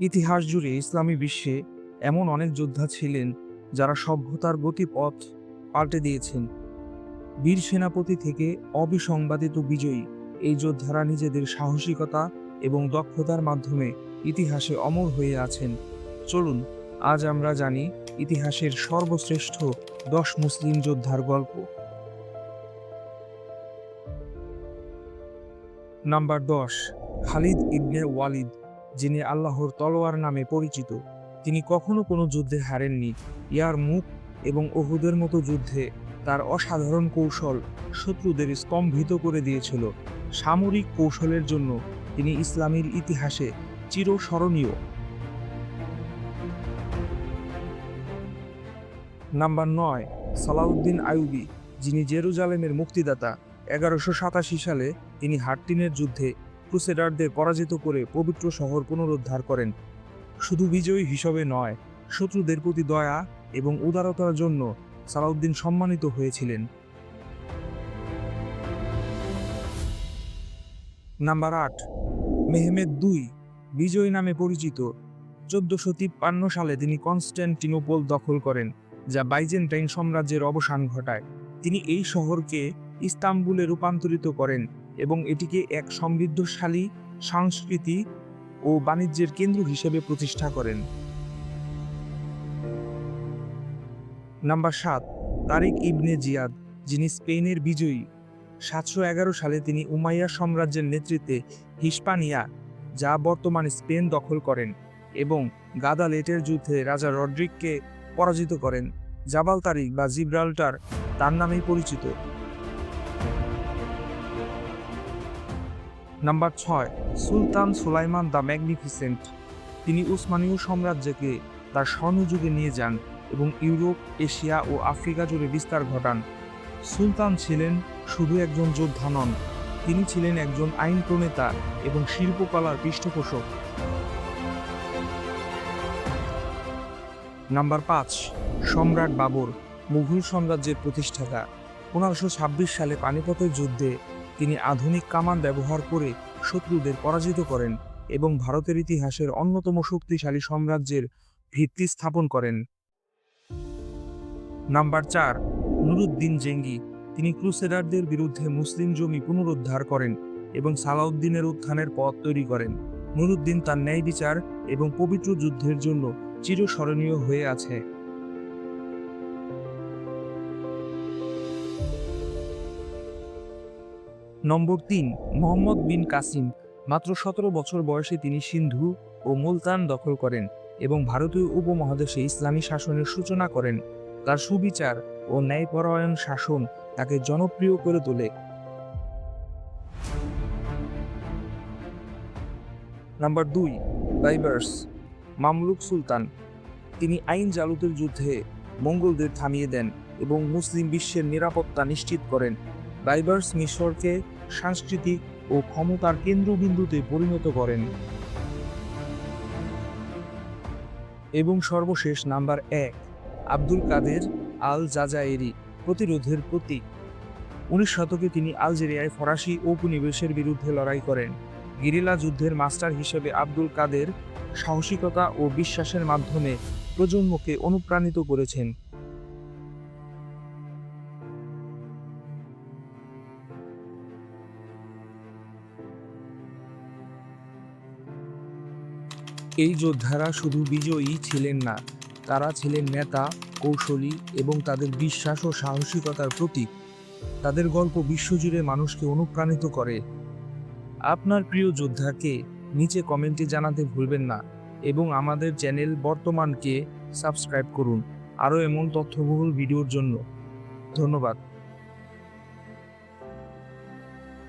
ইতিহাস জুড়ে ইসলামী বিশ্বে এমন অনেক যোদ্ধা ছিলেন যারা সভ্যতার গতিপথ পাল্টে দিয়েছেন। বীর সেনাপতি থেকে অবিসংবাদিত বিজয়ী এই যোদ্ধারা নিজেদের সাহসিকতা এবং দক্ষতার মাধ্যমে ইতিহাসে অমর হয়ে আছেন। চলুন, আজ আমরা জানি ইতিহাসের সর্বশ্রেষ্ঠ দশ মুসলিম যোদ্ধার গল্প। নাম্বার দশ, খালিদ ইবনে ওয়ালিদ। যিনি আল্লাহর তলোয়ার নামে পরিচিত, তিনি কখনো কোনো যুদ্ধে হারেননি। ইয়ার মুখ এবং ওহুদের মতো যুদ্ধে তার অসাধারণ কৌশল শত্রুদের স্তম্ভিত করে দিয়েছিল। সামরিক কৌশলের জন্য তিনি ইসলামের ইতিহাসে চিরস্মরণীয়। নাম্বার নয়, সালাউদ্দিন আইয়ুবি, যিনি জেরুজালেমের মুক্তিদাতা, এগারোশো সাতাশি সালে তিনি হাট্টিনের যুদ্ধে ক্রুসেডারদের পরাজিত করে পবিত্র শহর পুনরুদ্ধার করেন। শুধু বিজয়ী হিসেবে নয়, শত্রুদের প্রতি দয়া এবং উদারতার জন্য সালাউদ্দিন সম্মানিত হয়েছিলেন। নাম্বার আট, মেহমেদ দুই, বিজয় নামে পরিচিত। চোদ্দশো তিপ্পান্ন সালে তিনি কনস্ট্যান্টিনোপল দখল করেন, যা বাইজেন্টাইন সাম্রাজ্যের অবসান ঘটায়। তিনি এই শহরকে ইস্তাম্বুলে রূপান্তরিত করেন। এবং এটিকে এক সমৃদ্ধশালী সংস্কৃতি ও বাণিজ্যের কেন্দ্র হিসেবে প্রতিষ্ঠা করেন। নাম্বার সাত, তারিক ইবনে জিয়াদ, যিনি স্পেনের বিজয়ী। সাতশো এগারো সালে তিনি উমাইয়া সাম্রাজ্যের নেতৃত্বে হিস্পানিয়া, যা বর্তমানে স্পেন দখল করেন এবং গাদালেটের যুদ্ধে রাজা রড্রিককে পরাজিত করেন। জাবাল তারিক বা জিব্রাল্টার তার নামেই পরিচিত। নাম্বার ছয়, সুলতান সুলাইমান দ্য ম্যাগনিফিসেন্ট। তিনি উসমানীয় সাম্রাজ্যকে তার স্বর্ণযুগে নিয়ে যান এবং ইউরোপ, এশিয়া ও আফ্রিকা জুড়ে বিস্তার ঘটান। সুলতান ছিলেন শুধু একজন যোদ্ধা নন, তিনি ছিলেন একজন আইন প্রণেতা এবং শিল্পকলার পৃষ্ঠপোষক। নাম্বার পাঁচ, সম্রাট বাবর, মুঘল সাম্রাজ্যের প্রতিষ্ঠাতা। পনেরোশো সালে পানিপথের যুদ্ধে তিনি আধুনিক কামান ব্যবহার করে শত্রুদের পরাজিত করেন এবং ভারতের ইতিহাসের অন্যতম শক্তিশালী সাম্রাজ্যের ভিত্তি স্থাপন করেন। নাম্বার চার, নুরুদ্দিন জেঙ্গি। তিনি ক্রুসেডারদের বিরুদ্ধে মুসলিম জমি পুনরুদ্ধার করেন এবং সালাউদ্দিনের উত্থানের পথ তৈরি করেন। নুরুদ্দিন তার ন্যায় বিচার এবং পবিত্র যুদ্ধের জন্য চিরস্মরণীয় হয়ে আছে। নম্বর তিন, মোহাম্মদ বিন কাসিম। মাত্র সতেরো বছর বয়সে তিনি সিন্ধু ও মুলতান দখল করেন এবং ভারতীয় উপমহাদেশে ইসলামী শাসনের সূচনা করেন। তার সুবিচার ও ন্যায়পরায়ণ শাসন তাকে জনপ্রিয় করে তোলে। নাম্বার দুই বাইবার্স মামলুক সুলতান। তিনি আইন জালুতের যুদ্ধে মঙ্গলদের থামিয়ে দেন এবং মুসলিম বিশ্বের নিরাপত্তা নিশ্চিত করেন। বাইবার্স মিশরকে সাংস্কৃতিক ও ক্ষমতার কেন্দ্রবিন্দুতে পরিণত করেন এবং সর্বশেষ নাম্বার এক, আব্দুল কাদের আল জাজায়েরি প্রতিরোধের প্রতীক। উনিশ শতকে তিনি আলজেরিয়ায় ফরাসি ঔপনিবেশের বিরুদ্ধে লড়াই করেন। গিরিলা যুদ্ধের মাস্টার হিসেবে আব্দুল কাদের সাহসিকতা ও বিশ্বাসের মাধ্যমে প্রজন্মকে অনুপ্রাণিত করেছেন। এই যোদ্ধারা শুধু বিজয়ী ছিলেন না, তারা ছিলেন নেতা, কৌশলী এবং তাদের বিশ্বাস ও সাহসিকতার প্রতীক। তাদের গল্প বিশ্বজুড়ে মানুষকে অনুপ্রাণিত করে। আপনার প্রিয় যোদ্ধাকে নিচে কমেন্টে জানাতে ভুলবেন না এবং আমাদের চ্যানেল বর্তমানকে সাবস্ক্রাইব করুন। আরও এমন তথ্যবহুল ভিডিওর জন্য ধন্যবাদ।